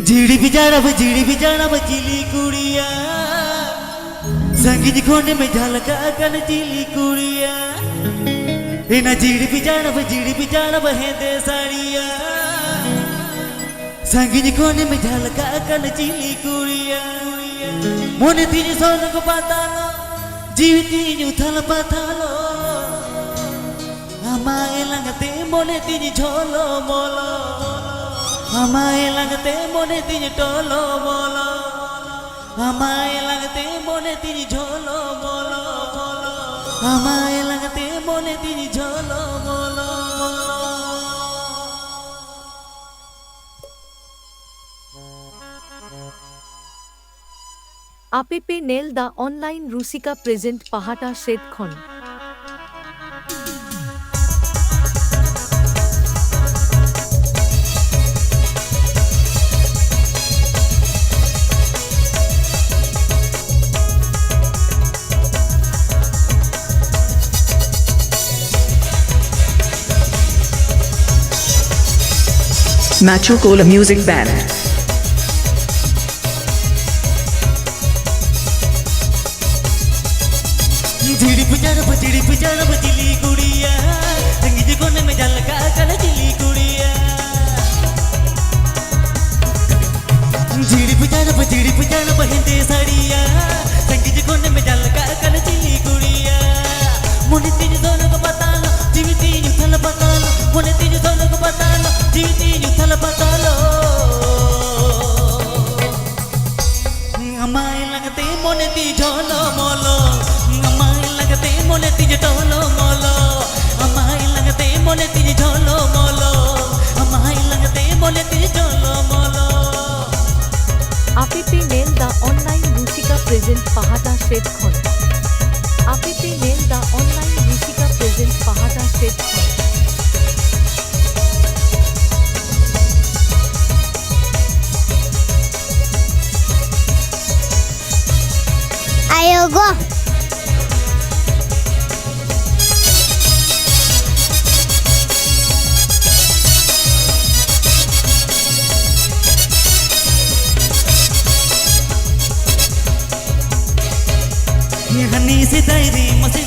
झिडी बिचारा वो झिडी बिचारा वो चिली कुड़िया संगीत कोने में झलका कर चिली कुड़िया इना झिडी बिचारा वो झिडी बिचारा वो है दे साड़िया संगीत कोने में झलका कर चिली कुड़िया मोने तीन सोन को पातालो जीविती उथल पातालो আমায় লাগতে মনে দিন ঝলো মলো আমায় লাগতে মনে দিন টলো মলো আমায় লাগতে মনে দিন ঝলো মলো আমায় লাগতে মনে দিন ঝলো মলো আপেপে নেল দ্য অনলাইন রুসিকা প্রেজেন্ট পাহাটা শেদখন Macho Cola Music Band. जीड़ी जड़प झिड़िप जड़प बहिंदे गुड़िया। संगीत कोने में जल में जल মনে দি ঝলো আমায় লাগতে মনে দি ঝলো মলো আমায় লাগতে মনে দি ঝলো মলো আমায় লাগতে মনে দি ঝলো মলো আপেপে নেল দ্য অনলাইন রুসিকা প্রেজেন্ট পাহাটা শেদখন আপেপে নেল দ্য অনলাইন রুসিকা প্রেজেন্ট পাহাটা শেদখন Ayo go Hãy subscribe cho kênh Ghiền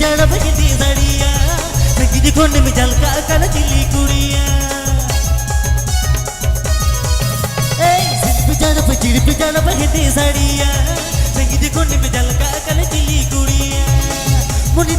जड़ बजती सड़िया कुंड में जल का कल चिली कुड़िया जड़प चिड़प जड़ बजती सड़िया सजनी कुंड में जल का कल चिली कुड़िया मुनि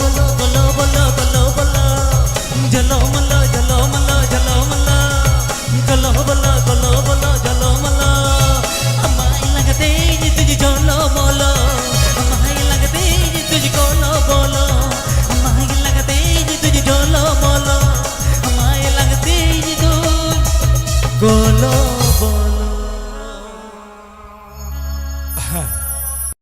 బలో బలో బలో బలో బలో జలో మలో జలో మలో